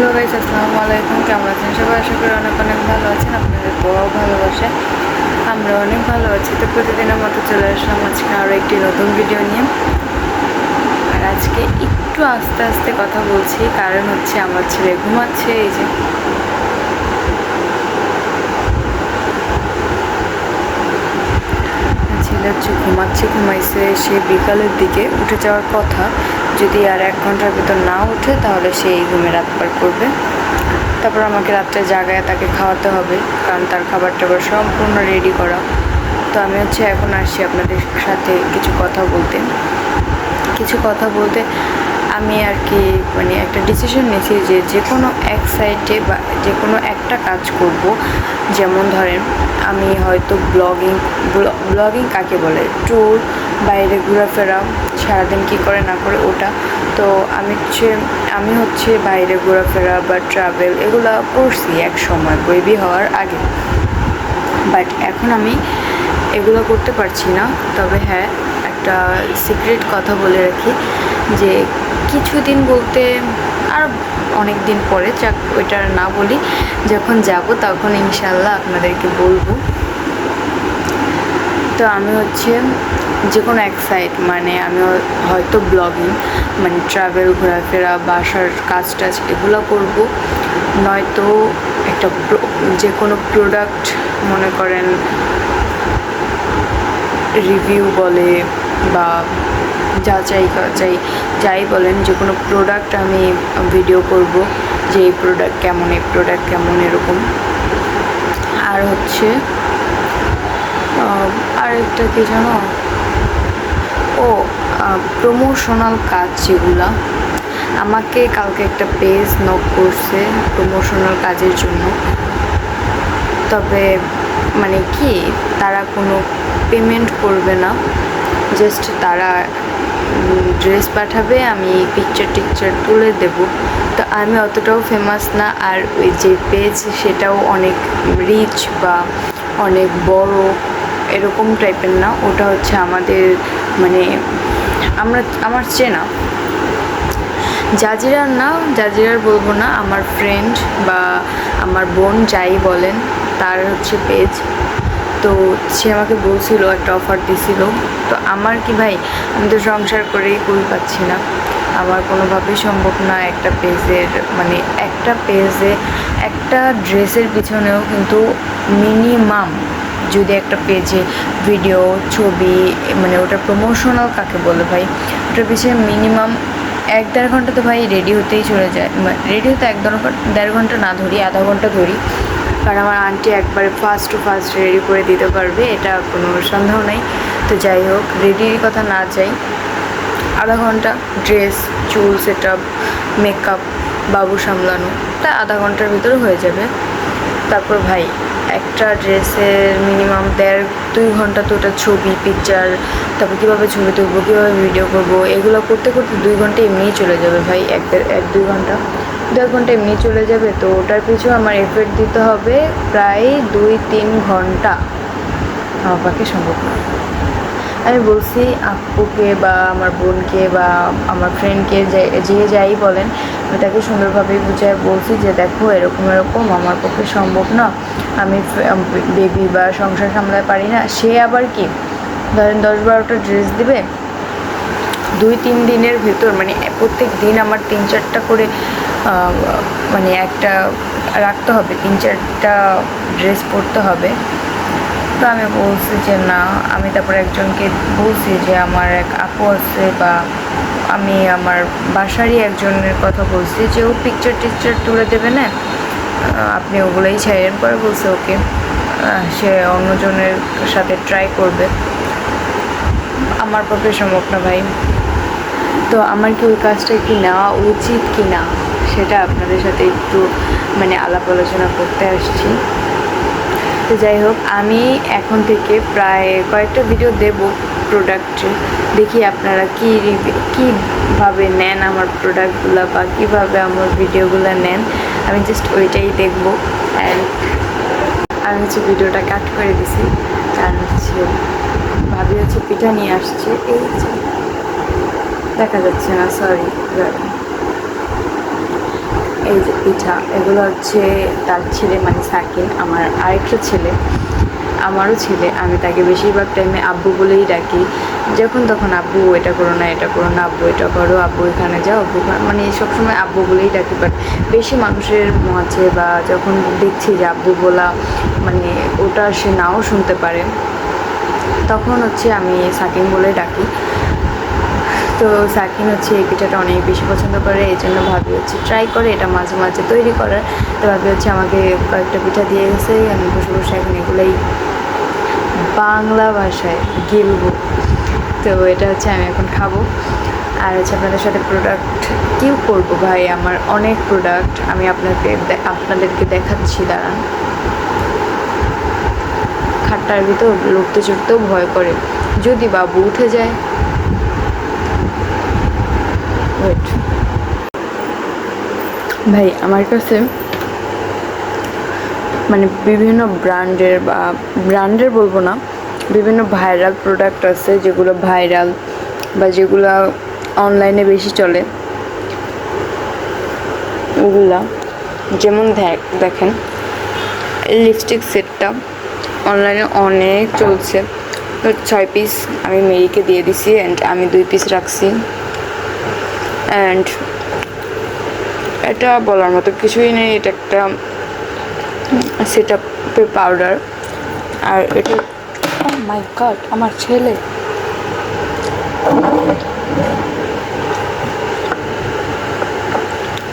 Hello guys আসসালামু আলাইকুম। কেমন আছেন সবাই? আশা করি অনেক অনেক ভালো আছেন। আপনাদের বড় ভালোবাসে আমরা অনেক ভালো আছি। তো প্রতিদিনের মতো চলে আসলাম আজকে আরও একটি নতুন ভিডিও নিয়ে। আর আজকে একটু আস্তে আস্তে কথা বলছি। কারণ হচ্ছে আমার ছেলে ঘুমাচ্ছে, এই যে। ছেলে হচ্ছে ঘুমাচ্ছে, ঘুমাইছে। সে বিকালের দিকে উঠে যাওয়ার কথা। যদি আর এক ঘণ্টার ভিতর না উঠে তাহলে সে এই ঘুমে রাত পার করবে। তারপর আমাকে রাত্রে জাগায় তাকে খাওয়াতে হবে, কারণ তার খাবার টাবার সম্পূর্ণ রেডি করা। তো আমি হচ্ছে এখন আসছি আপনাদের সাথে কিছু কথা বলতে। কিছু কথা বলতে আমি আর কি মানে একটা ডিসিশন নিয়েছি যে যে কোনো এক সাইডে বা যে কোনো একটা কাজ করব। যেমন ধরেন, আমি হয়তো ব্লগিং ব্লগিং কাকে বলে? ট্যুর বাইরে ঘোরাফেরা সারাদিন কী করে না করে ওটা। তো আমি হচ্ছে আমি হচ্ছে বাইরে ঘোরাফেরা বা ট্রাভেল এগুলো করছি এক সময় বেবি হওয়ার আগে। বাট এখন আমি এগুলো করতে পারছি না। তবে হ্যাঁ একটা সিক্রেট কথা বলে রাখি যে, কিছুদিন বলতে আর অনেক দিন পরে, যাক ওইটা না বলি, যখন যাব তখন ইনশাল্লাহ আপনাদেরকে বলব। তো আমি হচ্ছে যে কোনো এক সাইড মানে আমি হয়তো ব্লগিং মানে ট্রাভেল ঘোরাফেরা, বাসার কাজ টাজ এগুলো করব। নয়তো একটা যে কোনো প্রোডাক্ট মনে করেন রিভিউ বলে বা যাচাই যাচাই যাই বলেন যে কোনো প্রোডাক্ট আমি ভিডিও করব যে এই প্রোডাক্ট কেমন এই প্রোডাক্ট কেমন এরকম। আর হচ্ছে আহ, আরেকটা কি জানো? ও প্রমোশনাল কাজ যেগুলা। আমাকে কালকে একটা পেজ নক করছে প্রমোশনাল কাজের জন্য। তবে মানে কি তারা কোনো পেমেন্ট করবে না। জাস্ট তারা ড্রেস পাঠাবে, আমি পিকচার টিকচার তুলে দেব। তো আমি অতটাও ফেমাস না, আর ওই যে পেজ সেটাও অনেক রিচ বা অনেক বড় এরকম টাইপের না। ওটা হচ্ছে আমাদের মানে আমরা, আমার চেনা। জাজিরার না, জাজিরার বলব না, আমার ফ্রেন্ড বা আমার বোন যাই বলেন, তার হচ্ছে পেজ তো সে আমাকে বলছিল, একটা অফার দিছিল। তো আমার কি ভাই, আমি তো সংসার করেই কুল পাচ্ছি না। আমার কোনোভাবেই সম্ভব না একটা পেজের মানে একটা পেজে, একটা ড্রেসের পিছনেও কিন্তু মিনিমাম যদি একটা পেজে ভিডিও ছবি মানে ওটা প্রমোশনাল কাকে বলে ভাই? ওটার পিছনে মিনিমাম এক দেড় ঘণ্টা তো ভাই রেডি হতেই চলে যায়। রেডি হতে এক দেড় ঘণ্টা না ধরি, আধা ঘণ্টা ধরি। কারণ আমার আন্টি একবারে ফার্স্ট টু ফার্স্ট রেডি করে দিতে পারবে, এটা কোনো সন্দেহ নেই। তো যাই হোক রেডির কথা না চাই আধা ঘণ্টা ড্রেস চুল সেট আপ মেকআপ বাবু সামলানো, তা আধা ঘণ্টার ভিতরে হয়ে যাবে। তারপর ভাই, একটা ড্রেসের মিনিমাম দেড়, দুই ঘণ্টা তো ওটা ছবি পিকচার তারপর কীভাবে ছবি তুলবো, কীভাবে ভিডিও করব, এগুলো করতে করতে দুই ঘণ্টা এমনিই চলে যাবে ভাই, এক এক দুই ঘণ্টা। দেড় ঘণ্টা এমনি চলে যাবে, তো ওটার পিছু আমার এফেক্ট দিতে হবে প্রায় দুই তিন ঘণ্টা। আমার পক্ষে সম্ভব না। আমি বলছি আপুকে বা আমার বোনকে বা আমার ফ্রেন্ডকে যে যে যাই বলেন, আমি তাকে সুন্দরভাবে বুঝায় বলছি যে, দেখো, এরকম এরকম, আমার পক্ষে সম্ভব না। আমি বেবি বা সংসার সামলাতে পারি না। সে আবার কি? ধরেন দশ বারোটা ড্রেস দিবে, দুই তিন দিনের ভেতর মানে প্রত্যেক দিন আমার তিন চারটা করে মানে একটা রাখতে হবে, তিন চারটা ড্রেস পরতে হবে। তো আমি বলছি যে না, আমি তারপর একজনকে বলছি যে আমার এক আপু আছে বা আমি আমার বাসারই একজনের কথা বলছি যে ও পিকচার টিকচার তুলে দেবে না। আপনি ওগুলোই ছাইয়ের পরে বলছে ওকে। সে অন্যজনের সাথে ট্রাই করবে। আমার পক্ষে সম্ভব না ভাই। তো আমার কি ওই কাজটা কি নেওয়া উচিত কি না? সেটা আপনাদের সাথে একটু মানে আলাপ আলোচনা করতে আসছি। তো যাই হোক, আমি এখন থেকে প্রায় কয়েকটা ভিডিও দেব প্রোডাক্ট দেখি আপনারা কী কীভাবে নেন আমার প্রোডাক্টগুলো বা কীভাবে আমার ভিডিওগুলো নেন। আমি জাস্ট ওইটাই দেখব। অ্যান্ড আমি হচ্ছে ভিডিওটা কাট করে দিছি। কারণ হচ্ছে ভাবি হচ্ছে পিঠা নিয়ে আসছে। এই দেখা যাচ্ছে না সরি এই যে পিঠা, এগুলো হচ্ছে তার ছেলে মানে সাকিন আমার আরেকটা ছেলে, আমারও ছেলে, আমি তাকে বেশিরভাগ টাইমে আব্বু বলেই ডাকি। যখন তখন, আব্বু, এটা করো না, এটা করো না, আব্বু, এটা করো, আব্বু, এখানে যাও, আব্বু মানে সবসময় আব্বু বলেই ডাকি বাট বেশি মানুষের মাঝে বা যখন দেখছি যে আব্বু বলা মানে ওটা সে নাও শুনতে পারে, তখন হচ্ছে আমি সাকিন বলে ডাকি। তো সাকিন হচ্ছে এই পিঠাটা অনেক বেশি পছন্দ করে, এই জন্য ভাবি হচ্ছে ট্রাই করে, এটা মাঝে মাঝে তৈরি করার। তো ভাবি হচ্ছে আমাকে কয়েকটা পিঠা দিয়ে গেছে আমি বসে বসে এখন এগুলোই বাংলা ভাষায় গিলবো। তো এটা হচ্ছে আমি এখন খাব। আর হচ্ছে আপনাদের সাথে প্রোডাক্ট কিউ করব ভাই, আমার অনেক প্রোডাক্ট আমি আপনাকে আপনাদেরকে দেখাচ্ছি, দাঁড়ান। খাটটার ভিতর লড়তে চড়তেও ভয় করে। যদি বাবু উঠে যায় ওয়েট ভাই, আমার কাছে মানে বিভিন্ন ব্র্যান্ডের বা ব্র্যান্ডের বলব না, বিভিন্ন ভাইরাল প্রোডাক্ট আছে যেগুলো ভাইরাল বা যেগুলো অনলাইনে বেশি চলে। ওগুলা, যেমন দেখ- দেখেন লিপস্টিক সেটটা অনলাইনে অনেক চলছে। ছয় পিস আমি মেরিকে দিয়ে দিছি অ্যান্ড আমি দুই পিস রাখছি। অ্যান্ড এটা বলার মতো কিছুই নেই, এটা একটা সেট আপের পাউডার আর এটা মাই গড আমার ছেলে।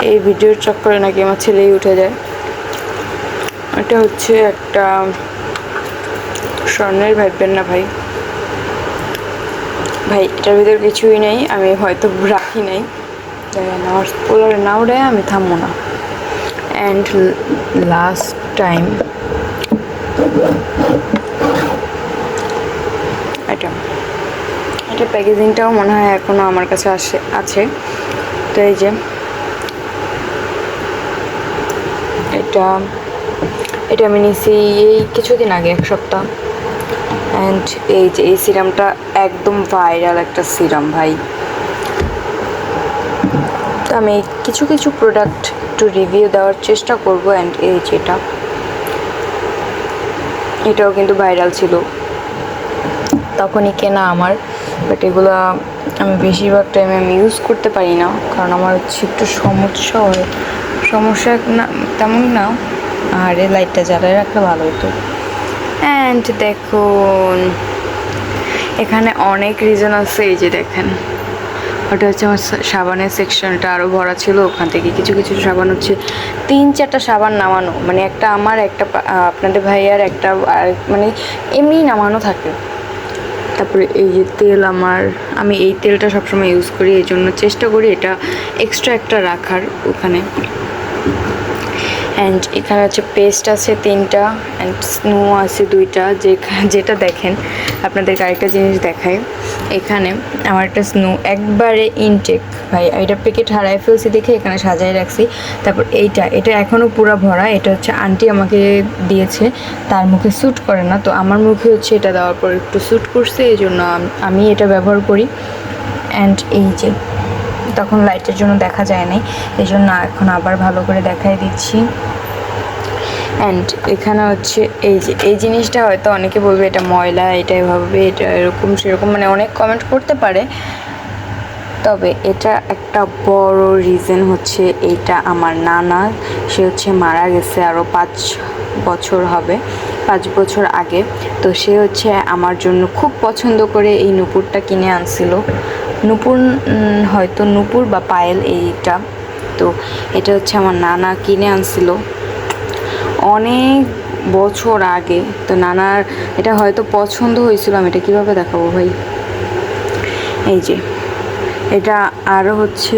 এই ভিডিওর চক্করে নাকি আমার ছেলেই উঠে যায়। এটা হচ্ছে একটা স্বর্ণের ভাববেন না ভাই। ভাই, এটার ভিতর কিছুই নেই, আমি হয়তো রাখি নাই। দেখেন আমার পোলারে না উড়ে আমি থামবো না। অ্যান্ড লাস্ট টাইম এটা এটা প্যাকেজিংটাও মনে হয় এখনও আমার কাছে আসে, আছে। তো এই যে, এটা এটা আমি নিছি এই কিছুদিন আগে, এক সপ্তাহ। অ্যান্ড এই যে, এই সিরামটা একদম ভাইরাল একটা সিরাম ভাই। আমি কিছু কিছু প্রোডাক্ট একটু রিভিউ দেওয়ার চেষ্টা করব অ্যান্ড এই যেটা, এটাও কিন্তু ভাইরাল ছিল। তখনই কেনা আমার বাট এগুলো আমি বেশিরভাগ টাইমে আমি ইউজ করতে পারি না, কারণ আমার হচ্ছে একটু সমস্যা হয়। সমস্যা না, তেমন না, আর এই লাইটটা জ্বালায় রাখলে ভালো হতো। অ্যান্ড দেখুন, এখানে অনেক রিজন আছে, এই যে দেখেন। ওটা হচ্ছে আমার সাবানের সেকশনটা আরও ভরা ছিল ওখান থেকে কিছু কিছু সাবান হচ্ছে। তিন, চারটা সাবান নামানো মানে একটা আমার, একটা আপনাদের ভাইয়ার, একটা মানে এমনিই নামানো থাকে। তারপরে এই যে তেল আমার, আমি এই তেলটা সবসময় ইউজ করি এই জন্য চেষ্টা করি এটা এক্সট্রা একটা রাখার ওখানে। অ্যান্ড এখানে হচ্ছে পেস্ট আছে তিনটা অ্যান্ড স্নো আছে দুইটা, যে যেটা দেখেন, আপনাদেরকে আরেকটা জিনিস দেখাই। এখানে আমার একটা স্নো একবারে ইনটেক ভাই, এটা প্যাকেট হারাই ফেলছি দেখে এখানে সাজাই রাখছি। তারপর এইটা, এটা এখনও পুরো ভরা, এটা হচ্ছে আন্টি আমাকে দিয়েছে, তার মুখে স্যুট করে না, তো আমার মুখে হচ্ছে এটা দেওয়ার পর একটু স্যুট করছে এই জন্য আমি এটা ব্যবহার করি। অ্যান্ড এই যে তখন লাইটের জন্য দেখা যায় নাই এই জন্য এখন আবার ভালো করে দেখাই দিচ্ছি। অ্যান্ড এখানে হচ্ছে এই যে, এই জিনিসটা হয়তো অনেকে বলবে এটা ময়লা, এটা এভাবে, এটা এরকম, সেরকম মানে অনেক কমেন্ট করতে পারে। তবে এটা একটা বড় রিজন হচ্ছে এইটা আমার নানা। সে হচ্ছে মারা গেছে আরও পাঁচ বছর হবে, পাঁচ বছর আগে। তো সে হচ্ছে আমার জন্য খুব পছন্দ করে এই নুপুরটা কিনে আনছিল। নুপুর হয়তো নুপুর বা পায়েল এইটা। তো এটা হচ্ছে আমার নানা কিনে আনছিল। অনেক বছর আগে। তো নানার এটা হয়তো পছন্দ হয়েছিল, আমি এটা কীভাবে দেখাবো ভাই? এই যে। এটা আরও হচ্ছে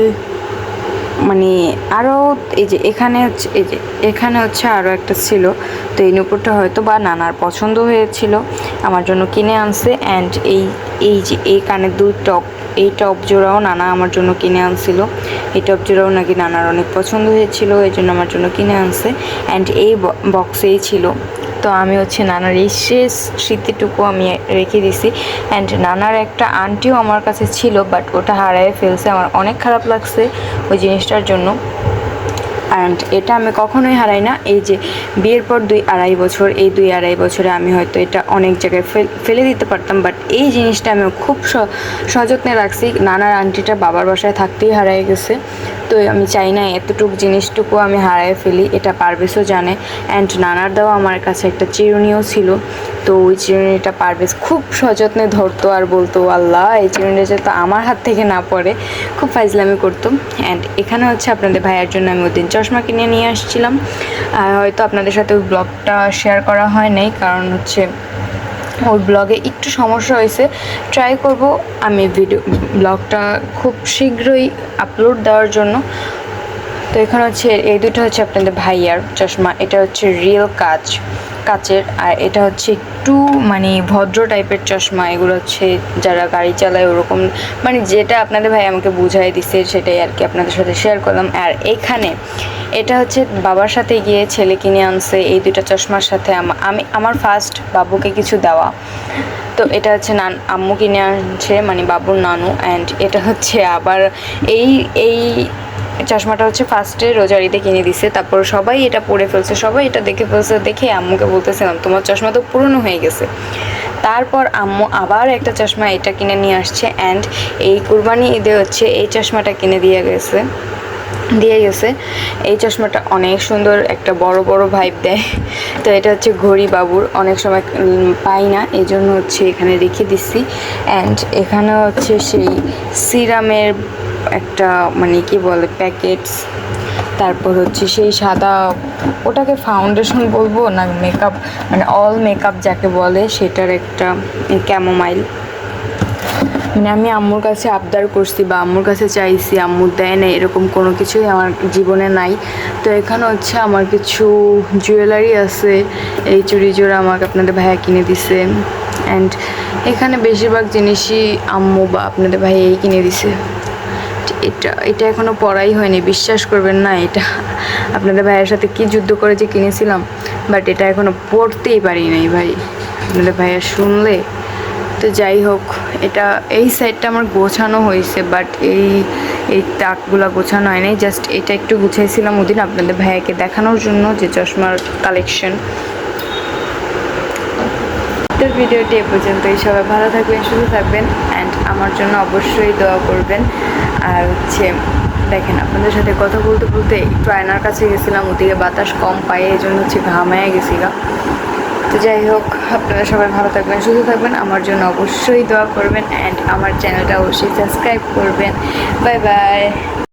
মানে আরও এই যে এখানে হচ্ছে, এই যে এখানে হচ্ছে আরও একটা ছিল। তো এই নুপুরটা হয়তো বা নানার পছন্দ হয়েছিল, আমার জন্য কিনে আনছে। অ্যান্ড এই এই যে এই কানের দুই টপ এই টপ জোড়াও নানা আমার জন্য কিনে আনছিল। এই টপ জোড়াও নাকি নানার অনেক পছন্দ হয়েছিল এই জন্য আমার জন্য কিনে আনছে। অ্যান্ড এই বক্সেই ছিল। তো আমি হচ্ছে নানার এই শেষ স্মৃতিটুকু আমি রেখে দিছি। অ্যান্ড নানার একটা আন্টিও আমার কাছে ছিল বাট ওটা হারায় ফেলছে। আমার অনেক খারাপ লাগছে ওই জিনিসটার জন্য। অ্যান্ড এটা আমি কখনোই হারাই না। এই যে বিয়ের পর দুই আড়াই বছর, এই দুই আড়াই বছরে আমি হয়তো এটা অনেক জায়গায় ফেল- দিতে পারতাম বাট এই জিনিসটা আমি খুব সযত্নে রাখছি। নানার আন্টিটা বাবার বাসায় থাকতেই হারাই গেছে। তো আমি চাই না এতটুকু জিনিসটুকু আমি হারাই ফেলি, এটা পারভেজও জানে। অ্যান্ড নানার দাও আমার কাছে একটা চিরুনিও ছিল। তো ওই চিরুনিটা পারভেজ খুব সযত্নে ধরতো আর বলতো, আল্লাহ, এই চিরুনিটা যাতে আমার হাত থেকে না পড়ে। খুব ফাইজলামি করতো। অ্যান্ড এখানে হচ্ছে আপনাদের ভাইয়ের জন্য আমি ওদিন চশমা কিনে নিয়ে আসছিলাম। হয়তো আপনাদের সাথে ওই ব্লগটা শেয়ার করা হয় নাই, কারণ হচ্ছে ওর ব্লগে একটু সমস্যা হয়েছে। ট্রাই করব আমি ভিডিও ব্লগটা খুব শীঘ্রই আপলোড দেওয়ার জন্য। তো এখানে হচ্ছে, এই দুটো হচ্ছে আপনাদের ভাইয়ার চশমা, এটা হচ্ছে রিয়েল কাচ কাচের, আর এটা হচ্ছে একটু মানে ভদ্র টাইপের চশমা, এগুলো হচ্ছে যারা গাড়ি চালায় ওরকম মানে যেটা আপনাদের ভাই আমাকে বুঝাই দিছে সেটাই আর কি আপনাদের সাথে শেয়ার করলাম। আর এখানে এটা হচ্ছে বাবার সাথে গিয়ে ছেলে কিনে আনছে, এই দুটো চশমার সাথে আমা- আমি, আমার ফার্স্ট বাবুকে কিছু দেওয়া। তো এটা হচ্ছে নান, আম্মু কিনে আনছে মানে বাবুর নানু অ্যান্ড এটা হচ্ছে আবার এই এই চশমাটা হচ্ছে ফার্স্টে রোজারিতে কিনে দিছে, তারপর সবাই এটা পরে ফেলছে, সবাই এটা দেখে ফেলছে, দেখে আম্মুকে বলতেছিলাম, তোমার চশমা তো পুরনো হয়ে গেছে। তারপর আম্মু আবার একটা চশমা এটা কিনে নিয়ে আসছে অ্যান্ড এই কুরবানি ঈদে হচ্ছে এই চশমাটা কিনে দিয়ে গেছে দিয়ে গেছে। এই চশমাটা অনেক সুন্দর একটা বড় বড় ভাইব দেয়। তো এটা হচ্ছে ঘড়ি বাবুর, অনেক সময় পাই না এই জন্য হচ্ছে এখানে রেখে দিচ্ছি। অ্যান্ড এখানে হচ্ছে সেই সিরামের একটা মানে কি বলে প্যাকেটস তারপর হচ্ছে সেই সাদা, ওটাকে ফাউন্ডেশন বলব না মেকআপ মানে অল মেকআপ যাকে বলে, সেটার একটা ক্যামোমাইল মানে আমি আম্মুর কাছে আবদার করছি বা আম্মুর কাছে চাইছি, আম্মু দেয় না এরকম কোনো কিছুই আমার জীবনে নাই। তো এখানে হচ্ছে আমার কিছু জুয়েলারি আছে, এই চুড়ি জোড়া আমাকে আপনাদের ভাইয়া কিনে দিছে। অ্যান্ড এখানে বেশিরভাগ জিনিসই আম্মু বা আপনাদের ভাই এই কিনে দিছে। এটা এটা এখনও পড়াই হয়নি, বিশ্বাস করবেন না এটা। আপনাদের ভাইয়ের সাথে কি যুদ্ধ করে যে কিনেছিলাম বাট এটা এখনও পড়তেই পারি নাই ভাই। আপনাদের ভাইয়া শুনলে? তো যাই হোক, এটা, এই সাইডটা আমার গোছানো হয়েছে বাট এই এই তাকগুলো গোছানো হয় নাই। জাস্ট এটা একটু গুছাইছিলাম ওদিন আপনাদের ভাইয়াকে দেখানোর জন্য যে চশমার কালেকশন তো ভিডিওটি এ পর্যন্তই। সবাই ভালো থাকবেন, সুস্থ থাকবেন অ্যান্ড আমার জন্য অবশ্যই দোয়া করবেন। আর হচ্ছে, দেখেন, আপনাদের সাথে কথা বলতে বলতে একটু আয়নার কাছে গেছিলাম, ওদিকে বাতাস কম পাই এই জন্য হচ্ছে ঘামায় গেছিলাম তো যাই হোক, আপনারা সবাই ভালো থাকবেন, সুস্থ থাকবেন। আমার জন্য অবশ্যই দোয়া করবেন অ্যান্ড আমার চ্যানেলটা অবশ্যই সাবস্ক্রাইব করবেন। Bye bye